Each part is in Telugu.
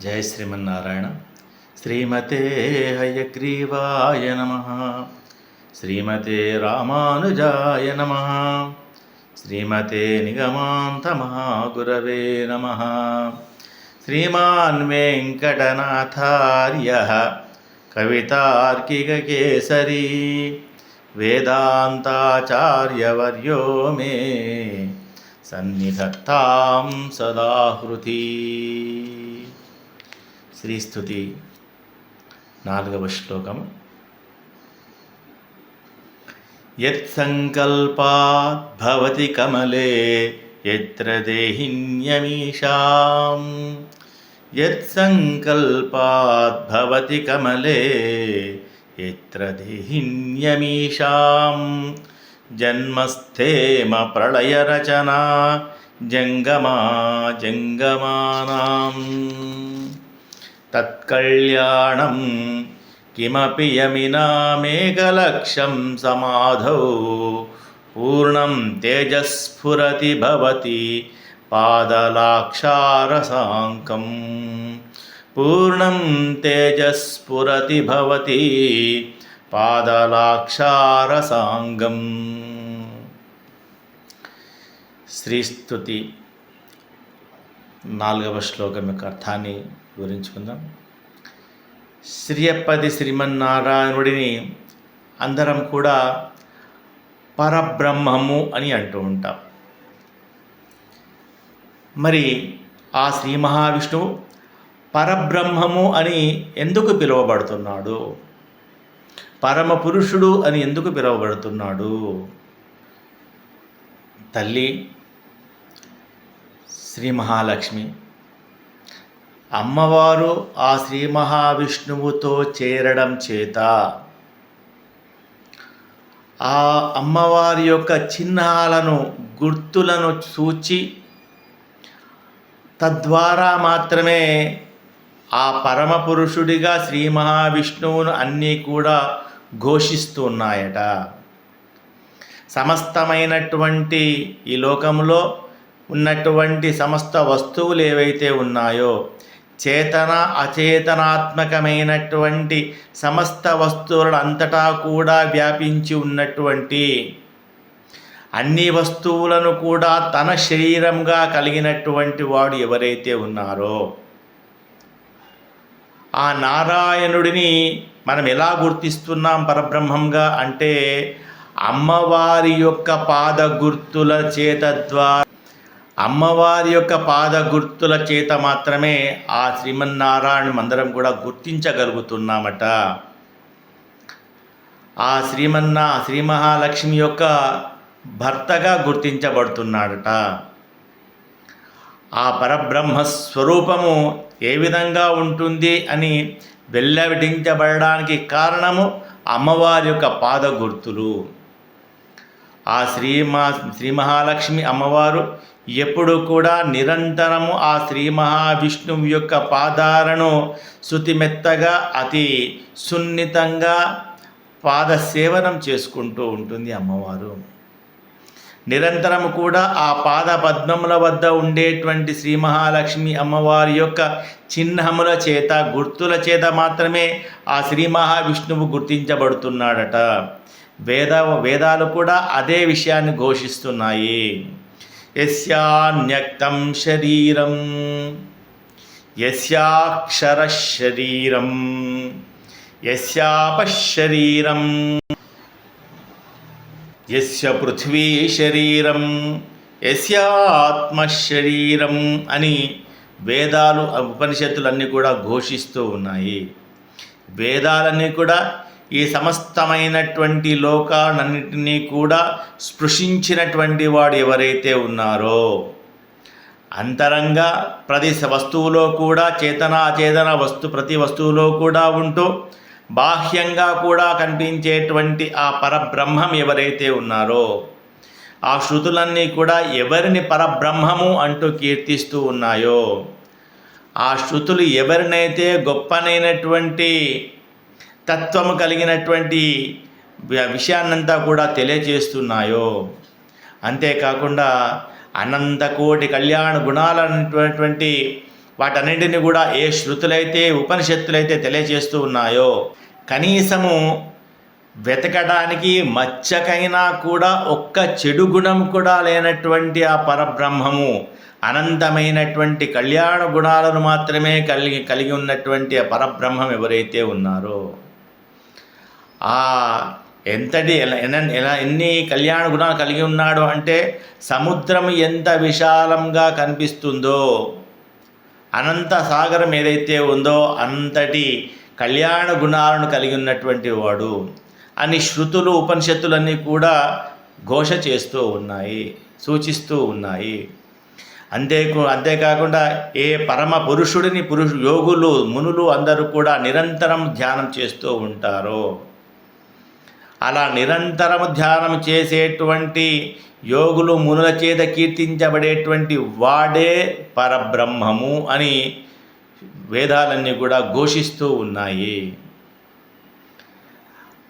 జయ శ్రీమన్నారాయణ. శ్రీమతే హయగ్రీవాయ నమ. శ్రీమతే రామానుజాయ నమ. శ్రీమతే నిగమాంతమహాగురవే నమ. శ్రీమాన్ వెంకటనాథార్య కవితార్కికకేసరీ వేదాంతాచార్యవర్యో మే. సన్నిధత్తాం సదాహృతి. శ్రీస్థుతి నాలుగవ శ్లోకం. యత్సంకల్పాద్భవతి కమలే ఎత్ర దేహిన్యమీషాం. యత్సంకల్పాద్భవతి కమలే ఎత్ర దేహిన్యమీషాం. జన్మస్థేమ ప్రళయరచనా జంగమా జంగమానాం. తత్కళ్యాణం కిమపి యమినామేకలక్ష్యం సమాధౌ పూర్ణం తేజస్ఫురతి భవతి పాదలాక్షారసాంకం పూర్ణం తేజస్ఫురతి భవతి పాదలాక్షారసాంగం శ్రీస్తుతి నాలుగవ శ్లోకం యొక్క అర్థాన్ని వివరించుకుందాం. శ్రీయప్పది శ్రీమన్నారాయణుడిని అందరం కూడా పరబ్రహ్మము అని అంటూ ఉంటాం. మరి ఆ శ్రీ మహావిష్ణువు పరబ్రహ్మము అని ఎందుకు పిలువబడుతున్నాడు? పరమ పురుషుడు అని ఎందుకు పిలువబడుతున్నాడు? తల్లి శ్రీ మహాలక్ష్మి అమ్మవారు ఆ శ్రీ మహావిష్ణువుతో చేరడం చేత. ఆ అమ్మవారి యొక్క చిహ్నాలను గుర్తులను సూచి తద్వారా మాత్రమే ఆ పరమ పురుషుడిగా శ్రీ మహావిష్ణువును అన్నీ కూడా ఘోషిస్తున్నాయట సమస్తమైనటువంటి ఈ లోకంలో ఉన్నటువంటి సమస్త వస్తువులు ఏవైతే ఉన్నాయో చేతన అచేతనాత్మకమైనటువంటి సమస్త వస్తువులను అంతటా కూడా వ్యాపించి ఉన్నటువంటి అన్ని వస్తువులను కూడా తన శరీరంగా కలిగినటువంటి వాడు ఎవరైతే ఉన్నారో ఆ నారాయణుడిని మనం ఎలా గుర్తిస్తున్నాం పరబ్రహ్మంగా అంటే అమ్మవారి యొక్క పాద గుర్తుల చేత ద్వారా అమ్మవారి యొక్క పాద గుర్తుల చేత మాత్రమే ఆ శ్రీమన్నారాయణ మందిరం కూడా గుర్తించగలుగుతున్నామట. ఆ శ్రీమన్నా శ్రీ మహాలక్ష్మి యొక్క భర్తగా గుర్తించబడుతున్నాడట. ఆ పరబ్రహ్మ స్వరూపము ఏ విధంగా ఉంటుంది అని వెల్లవిడించబడడానికి కారణము అమ్మవారి యొక్క పాద గుర్తులు ఆ శ్రీ మా శ్రీ మహాలక్ష్మి అమ్మవారు ఎప్పుడు కూడా నిరంతరము ఆ శ్రీ మహావిష్ణువు యొక్క పాదాలను శృతిమెత్తగా అతి సున్నితంగా పాద సేవనం చేసుకుంటూ ఉంటుంది అమ్మవారు. నిరంతరం కూడా ఆ పాద పద్మముల వద్ద ఉండేటువంటి శ్రీ మహాలక్ష్మి అమ్మవారి యొక్క చిహ్నముల చేత గుర్తుల చేత మాత్రమే ఆ శ్రీ మహావిష్ణువు గుర్తించబడుతున్నాడట. వేద వేదాలు కూడా అదే విషయాన్ని ఘోషిస్తున్నాయి. యస్యాన్యక్తం శరీరం యస్యాక్షర శరీరం యస్యాపశరీరం యస్య పృథ్వీ శరీరం యస్యాత్మశరీరం అని వేదాలు ఉపనిషత్తులన్నీ కూడా ఘోషిస్తూ ఉన్నాయి. వేదాలన్నీ కూడా ఈ సమస్తమైనటువంటి లోకాలన్నింటినీ కూడా స్పృశించినటువంటి వాడు ఎవరైతే ఉన్నారో అంతరంగా ప్రతి వస్తువులో కూడా చేతన అచేతన వస్తు ప్రతి వస్తువులో కూడా ఉంటూ బాహ్యంగా కూడా కనిపించేటువంటి ఆ పరబ్రహ్మం ఎవరైతే ఉన్నారో ఆ శృతులన్నీ కూడా ఎవరిని పరబ్రహ్మము అంటూ కీర్తిస్తూ ఉన్నాయో ఆ శృతులు ఎవరినైతే గొప్పనైనటువంటి తత్వము కలిగినటువంటి విషయాన్నంతా కూడా తెలియజేస్తున్నాయో. అంతేకాకుండా అనంతకోటి కళ్యాణ గుణాలనేటువంటి వాటన్నింటిని కూడా ఏ శృతులైతే ఉపనిషత్తులైతే తెలియజేస్తూ ఉన్నాయో. కనీసము వెతకడానికి మచ్చకైనా కూడా ఒక్క చెడు గుణం కూడా లేనటువంటి ఆ పరబ్రహ్మము అనంతమైనటువంటి కళ్యాణ గుణాలను మాత్రమే కలిగి కలిగి ఉన్నటువంటి ఆ పరబ్రహ్మం ఎవరైతే ఉన్నారో. ఆ ఎంతటి ఎలా ఎలా ఎన్ని కళ్యాణ గుణాలు కలిగి ఉన్నాడు అంటే సముద్రం ఎంత విశాలంగా కనిపిస్తుందో అనంత సాగరం ఏదైతే ఉందో అంతటి కళ్యాణ గుణాలను కలిగి ఉన్నటువంటి వాడు. అని శృతులు ఉపనిషత్తులన్నీ కూడా ఘోష చేస్తూ ఉన్నాయి సూచిస్తూ ఉన్నాయి. అంతే అంతేకాకుండా ఏ పరమ పురుషుడిని పురుషు యోగులు మునులు అందరూ కూడా నిరంతరం ధ్యానం చేస్తూ ఉంటారో. అలా నిరంతరం ధ్యానం చేసేటువంటి యోగులు మునుల చేత కీర్తించబడేటువంటి వాడే పరబ్రహ్మము అని వేదాలన్నీ కూడా ఘోషిస్తూ ఉన్నాయి.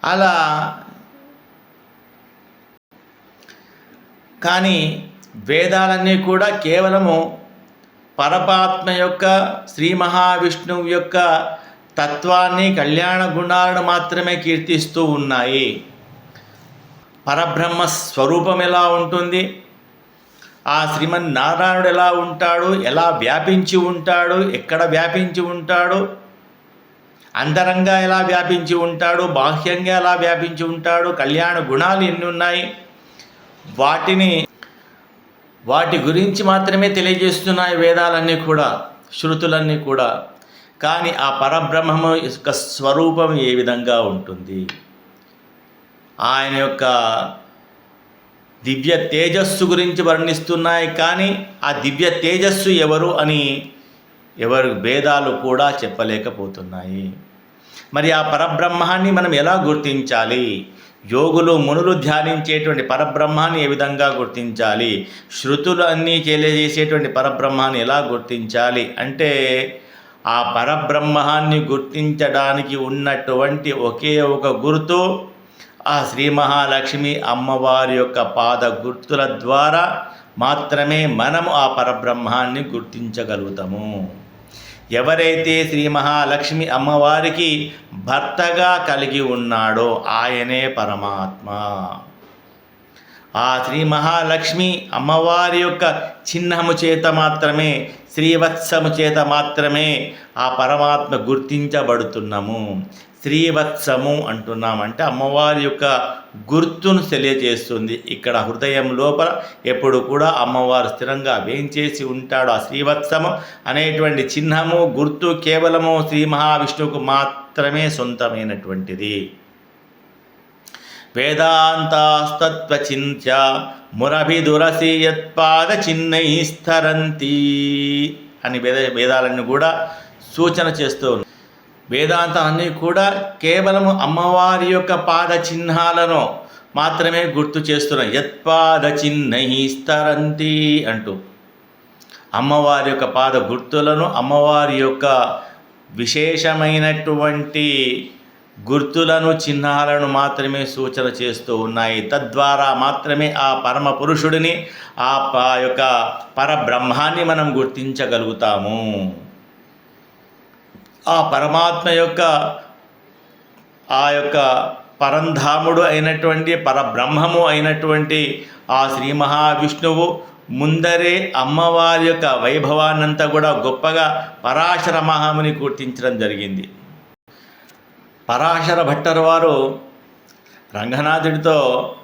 అలా కానీ వేదాలన్నీ కూడా కేవలము పరమాత్మ యొక్క శ్రీ మహావిష్ణువు యొక్క తత్వాన్ని కళ్యాణ గుణాలను మాత్రమే కీర్తిస్తూ ఉన్నాయి. పరబ్రహ్మ స్వరూపం ఎలా ఉంటుంది? ఆ శ్రీమన్నారాయణుడు ఎలా ఉంటాడు? ఎలా వ్యాపించి ఉంటాడు? ఎక్కడ వ్యాపించి ఉంటాడు? అంతరంగా ఎలా వ్యాపించి ఉంటాడు? బాహ్యంగా ఎలా వ్యాపించి ఉంటాడు? కళ్యాణ గుణాలు ఎన్ని ఉన్నాయి? వాటిని వాటి గురించి మాత్రమే తెలియజేస్తున్నాయి వేదాలన్నీ కూడా శృతులన్నీ కూడా. కానీ ఆ పరబ్రహ్మము యొక్క స్వరూపం ఏ విధంగా ఉంటుంది? ఆయన యొక్క దివ్య తేజస్సు గురించి వర్ణిస్తున్నాయి కానీ ఆ దివ్య తేజస్సు ఎవరు అని ఎవరు భేదాలు కూడా చెప్పలేకపోతున్నాయి. మరి ఆ పరబ్రహ్మాన్ని మనం ఎలా గుర్తించాలి? యోగులు మునులు ధ్యానించేటువంటి పరబ్రహ్మాన్ని ఏ విధంగా గుర్తించాలి? శృతులు అన్నీ తెలియజేసేటువంటి పరబ్రహ్మాన్ని ఎలా గుర్తించాలి? అంటే ఆ పరబ్రహ్మాన్ని గుర్తించడానికి ఉన్నటువంటి ఒకే ఒక గుర్తు ఆ శ్రీ మహాలక్ష్మి అమ్మవారి యొక్క పాద గుర్తుల ద్వారా మాత్రమే మనము ఆ పరబ్రహ్మాన్ని గుర్తించగలుగుతాము. ఎవరైతే శ్రీ మహాలక్ష్మి అమ్మవారికి భర్తగా కలిగి ఉన్నాడో ఆయనే పరమాత్మ. ఆ శ్రీ మహాలక్ష్మి అమ్మవారి యొక్క చిహ్నము చేత మాత్రమే శ్రీవత్సము చేత మాత్రమే ఆ పరమాత్మ గుర్తించబడుతున్నాము. శ్రీవత్సము అంటున్నామంటే అమ్మవారి యొక్క గుర్తును తెలియజేస్తుంది. ఇక్కడ హృదయం లోపల ఎప్పుడు కూడా అమ్మవారు స్థిరంగా వేంచేసి ఉంటాడు ఆ శ్రీవత్సము అనేటువంటి చిహ్నము గుర్తు కేవలము శ్రీ మహావిష్ణువుకు మాత్రమే సొంతమైనటువంటిది. వేదాంతాస్తత్వచింత్య మురభిదురసి యత్పాద చిన్నైస్తరంతి అని వేద వేదాలన్నీ కూడా సూచన చేస్తూ ఉన్నాయి. వేదాంతం అన్నీ కూడా కేవలము అమ్మవారి యొక్క పాద చిహ్నాలను మాత్రమే గుర్తు చేస్తున్నాయి. యత్పాద చిహ్నై అంటూ అమ్మవారి యొక్క పాద గుర్తులను అమ్మవారి యొక్క విశేషమైనటువంటి గుర్తులను చిహ్నాలను మాత్రమే సూచన చేస్తూ ఉన్నాయి. తద్వారా మాత్రమే ఆ పరమ పురుషుడిని ఆ ప యొక్క పరబ్రహ్మాన్ని మనం గుర్తించగలుగుతాము. ఆ పరమాత్మ యొక్క ఆ యొక్క పరంధాముడు అయినటువంటి పరబ్రహ్మము అయినటువంటి ఆ శ్రీ మహావిష్ణువు ముందరే అమ్మవారి యొక్క వైభవాన్నంతా కూడా గొప్పగా పరాశర మహాముని గుర్తించడం జరిగింది. పరాశర భట్టర్ వారు రంగనాథుడితో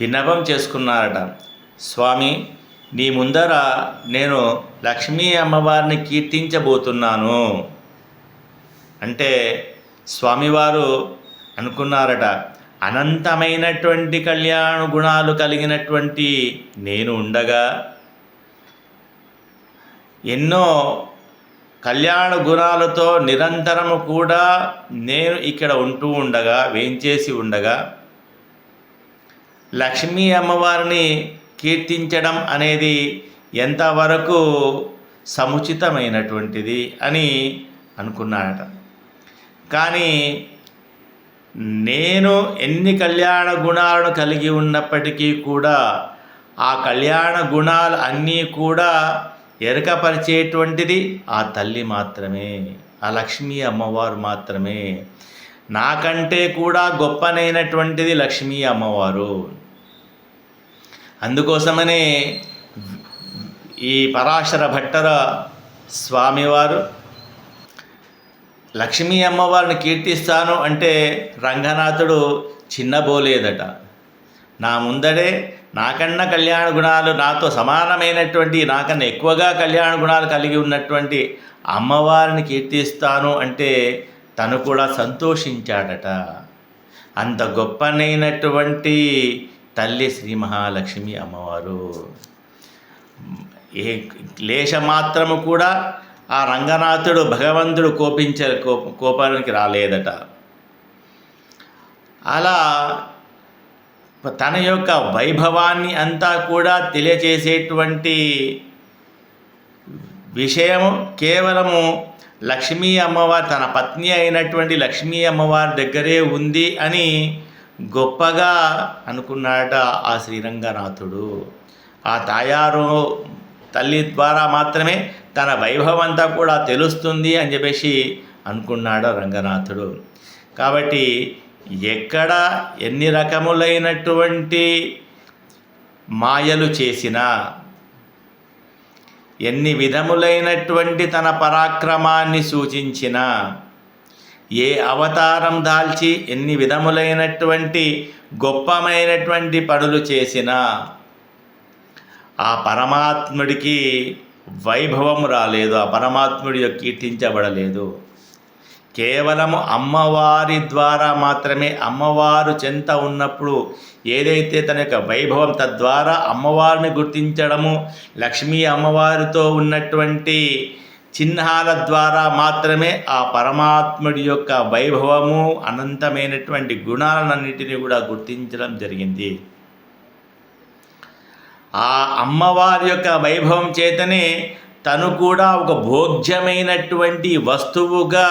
విన్నపం చేసుకున్నారట. స్వామి నీ ముందర నేను లక్ష్మీ అమ్మవారిని కీర్తించబోతున్నాను. అంటే స్వామివారు అనుకున్నారట అనంతమైనటువంటి కళ్యాణ గుణాలు కలిగినటువంటి నేను ఉండగా ఎన్నో కళ్యాణ గుణాలతో నిరంతరము కూడా నేను ఇక్కడ ఉంటూ ఉండగా వేంచేసి ఉండగా లక్ష్మీ అమ్మవారిని కీర్తించడం అనేది ఎంతవరకు సముచితమైనటువంటిది అని అనుకున్నాడట. కానీ నేను ఎన్ని కళ్యాణ గుణాలను కలిగి ఉన్నప్పటికీ కూడా ఆ కళ్యాణ గుణాలు అన్నీ కూడా ఎరకపరిచేటువంటిది ఆ తల్లి మాత్రమే ఆ లక్ష్మీ అమ్మవారు మాత్రమే. నాకంటే కూడా గొప్పనైనటువంటిది లక్ష్మీ అమ్మవారు. అందుకోసమనే ఈ పరాశర భట్టర స్వామివారు లక్ష్మీ అమ్మవారిని కీర్తిస్తాను అంటే రంగనాథుడు చిన్నబోలేదట. నా ముందడే నాకన్నా కళ్యాణ గుణాలు నాతో సమానమైనటువంటి నాకన్నా ఎక్కువగా కళ్యాణ గుణాలు కలిగి ఉన్నటువంటి అమ్మవారిని కీర్తిస్తాను అంటే తను కూడా సంతోషించాడట. అంత గొప్పనైనటువంటి తల్లి శ్రీ మహాలక్ష్మి అమ్మవారు. ఏ లేశమాత్రము కూడా ఆ రంగనాథుడు భగవంతుడు కోపించ కోప కోపానికి రాలేదట. అలా తన యొక్క వైభవాన్ని అంతా కూడా తెలియచేసేటువంటి విషయము కేవలము లక్ష్మీ అమ్మవారు తన పత్ని అయినటువంటి లక్ష్మీ అమ్మవారి దగ్గరే ఉంది అని గొప్పగా అనుకున్నాడట ఆ శ్రీరంగనాథుడు. ఆ తాయారు తల్లి ద్వారా మాత్రమే తన వైభవం అంతా కూడా తెలుస్తుంది అని చెప్పేసి అనుకున్నాడు రంగనాథుడు. కాబట్టి ఎక్కడ ఎన్ని రకములైనటువంటి మాయలు చేసినా ఎన్ని విధములైనటువంటి తన పరాక్రమాన్ని సూచించిన ఏ అవతారం దాల్చి ఎన్ని విధములైనటువంటి గొప్పమైనటువంటి పనులు చేసినా ఆ పరమాత్ముడికి వైభవం రాలేదు ఆ పరమాత్ముడి యొక్క కీర్తించబడలేదు. కేవలము అమ్మవారి ద్వారా మాత్రమే అమ్మవారు చెంత ఉన్నప్పుడు ఏదైతే తన యొక్క వైభవం తద్వారా అమ్మవారిని గుర్తించడము లక్ష్మీ అమ్మవారితో ఉన్నటువంటి చిహ్నాల ద్వారా మాత్రమే ఆ పరమాత్ముడి యొక్క వైభవము అనంతమైనటువంటి గుణాలన్నింటినీ కూడా గుర్తించడం జరిగింది. ఆ అమ్మవారి యొక్క వైభవం చేతనే తను కూడా ఒక భోగ్యమైనటువంటి వస్తువుగా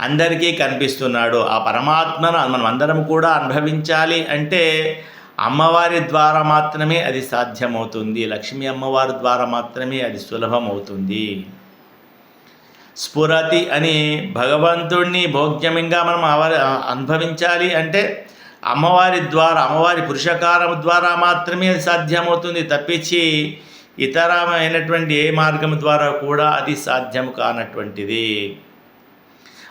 అందరికీ కనిపిస్తున్నాడు. ఆ పరమాత్మను మనం అందరం కూడా అనుభవించాలి అంటే అమ్మవారి ద్వారా మాత్రమే అది సాధ్యమవుతుంది. లక్ష్మీ అమ్మవారి ద్వారా మాత్రమే అది సులభమవుతుంది. స్ఫురతి అని భగవంతుణ్ణి భోగ్యమంగా మనం అనుభవించాలి అంటే అమ్మవారి ద్వారా అమ్మవారి పురుషకారం ద్వారా మాత్రమే అది సాధ్యమవుతుంది తప్పించి ఇతరమైనటువంటి ఏ మార్గం ద్వారా కూడా అది సాధ్యం కానటువంటిది.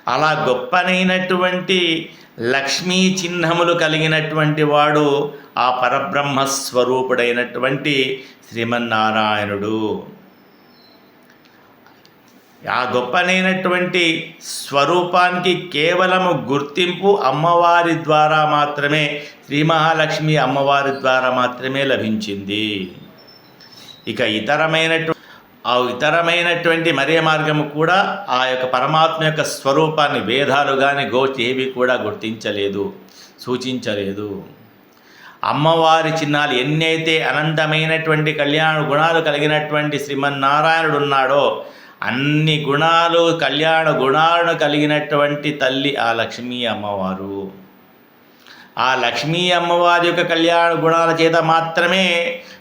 అలా గొప్పనైనటువంటి లక్ష్మీ చిహ్నములు కలిగినటువంటి వాడు ఆ పరబ్రహ్మ స్వరూపుడైనటువంటి శ్రీమన్నారాయణుడు. ఆ గొప్పనైనటువంటి స్వరూపానికి కేవలము గుర్తింపు అమ్మవారి ద్వారా మాత్రమే శ్రీ మహాలక్ష్మి అమ్మవారి ద్వారా మాత్రమే లభించింది. ఇక ఇతరమైనటువంటి ఆ ఇతరమైనటువంటి మరే మార్గము కూడా ఆ యొక్క పరమాత్మ యొక్క స్వరూపాన్ని వేదాలు కానీ గోచి ఏవి కూడా గుర్తించలేదు సూచించలేదు. అమ్మవారి చిహ్నాలు ఎన్నైతే అనంతమైనటువంటి కళ్యాణ గుణాలు కలిగినటువంటి శ్రీమన్నారాయణుడు ఉన్నాడో అన్ని గుణాలు కళ్యాణ గుణాలను కలిగినటువంటి తల్లి ఆ లక్ష్మీ అమ్మవారు. ఆ లక్ష్మీ అమ్మవారి యొక్క కళ్యాణ గుణాల చేత మాత్రమే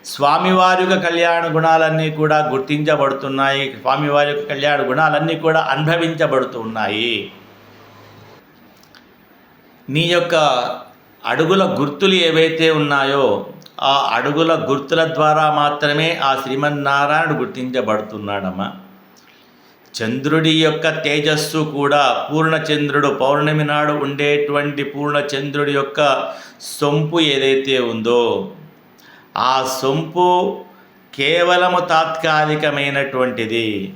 స్వామివారి యొక్క కళ్యాణ గుణాలన్నీ కూడా గుర్తించబడుతున్నాయి. స్వామివారి యొక్క కళ్యాణ గుణాలన్నీ కూడా అనుభవించబడుతున్నాయి. నీ యొక్క అడుగుల గుర్తులు ఏవైతే ఉన్నాయో ఆ అడుగుల గుర్తుల ద్వారా మాత్రమే ఆ శ్రీమన్నారాయణుడు గుర్తించబడుతున్నాడమ్మా. చంద్రుడి యొక్క తేజస్సు కూడా పూర్ణచంద్రుడు పౌర్ణమి నాడు ఉండేటువంటి పూర్ణచంద్రుడి యొక్క సొంపు ఏదైతే ఉందో ఆ సొంపు కేవలము తాత్కాలికమైనటువంటిది.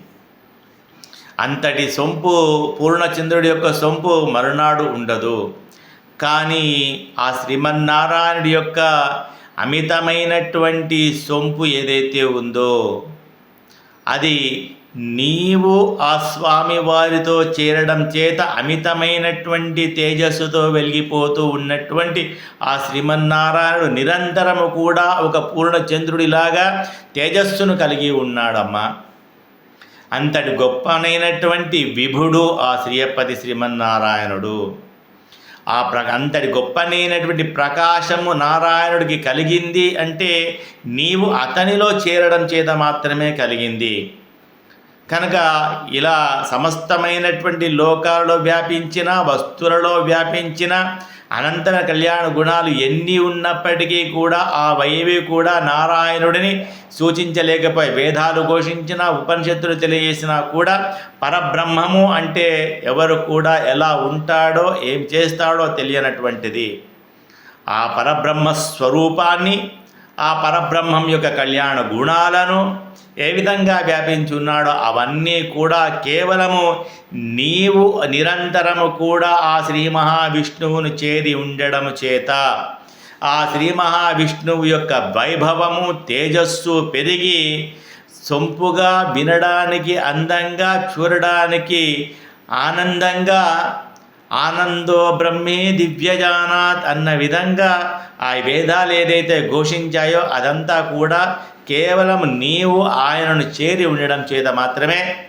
అంతటి సొంపు పూర్ణచంద్రుడి యొక్క సొంపు మరునాడు ఉండదు. కానీ ఆ శ్రీమన్నారాయణుడి యొక్క అమితమైనటువంటి సొంపు ఏదైతే ఉందో అది నీవు ఆ స్వామి వారితో చేరడం చేత అమితమైనటువంటి తేజస్సుతో వెలిగిపోతూ ఉన్నటువంటి ఆ శ్రీమన్నారాయణుడు నిరంతరము కూడా ఒక పూర్ణచంద్రుడిలాగా తేజస్సును కలిగి ఉన్నాడమ్మా. అంతటి గొప్పనైనటువంటి విభుడు ఆ శ్రీయపతి శ్రీమన్నారాయణుడు. ఆ ప్ర అంతటి గొప్పనైనటువంటి ప్రకాశము నారాయణుడికి కలిగింది అంటే నీవు అతనిలో చేరడం చేత మాత్రమే కలిగింది. కనుక ఇలా సమస్తమైనటువంటి లోకాలలో వ్యాపించిన వస్తువులలో వ్యాపించిన అనంతర కళ్యాణ గుణాలు ఎన్ని ఉన్నప్పటికీ కూడా ఆ వైవి కూడా నారాయణుడిని సూచించలేకపోయి వేదాలు ఘోషించిన ఉపనిషత్తులు తెలియజేసినా కూడా పరబ్రహ్మము అంటే ఎవరు కూడా ఎలా ఉంటాడో ఏం చేస్తాడో తెలియనటువంటిది. ఆ పరబ్రహ్మ స్వరూపాన్ని ఆ పరబ్రహ్మం యొక్క కళ్యాణ గుణాలను ఏ విధంగా వ్యాపించున్నాడో అవన్నీ కూడా కేవలము నీవు నిరంతరము కూడా ఆ శ్రీ మహావిష్ణువును చేరి ఉండడం చేత. ఆ శ్రీ మహావిష్ణువు యొక్క వైభవము తేజస్సు పెరిగి సొంపుగా వినడానికి అందంగా చూడడానికి ఆనందంగా ఆనందో బ్రహ్మే దివ్యజానాత్ అన్న విధంగా ఆ వేదాలు ఏదైతే ఘోషించాయో అదంతా కూడా కేవలం నీవు ఆయనను చేరి ఉండడం చేత మాత్రమే.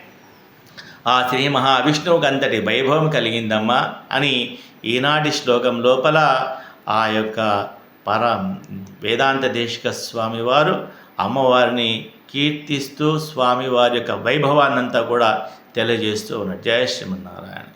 ఆ శ్రీ మహావిష్ణువుకి అంతటి వైభవం కలిగిందమ్మా అని ఈనాటి శ్లోకం లోపల ఆ యొక్క పర వేదాంత దేశిక స్వామివారు అమ్మవారిని కీర్తిస్తూ స్వామివారి యొక్క వైభవాన్నంతా కూడా తెలియజేస్తూ ఉన్నారు. జయ శ్రీమన్నారాయణ.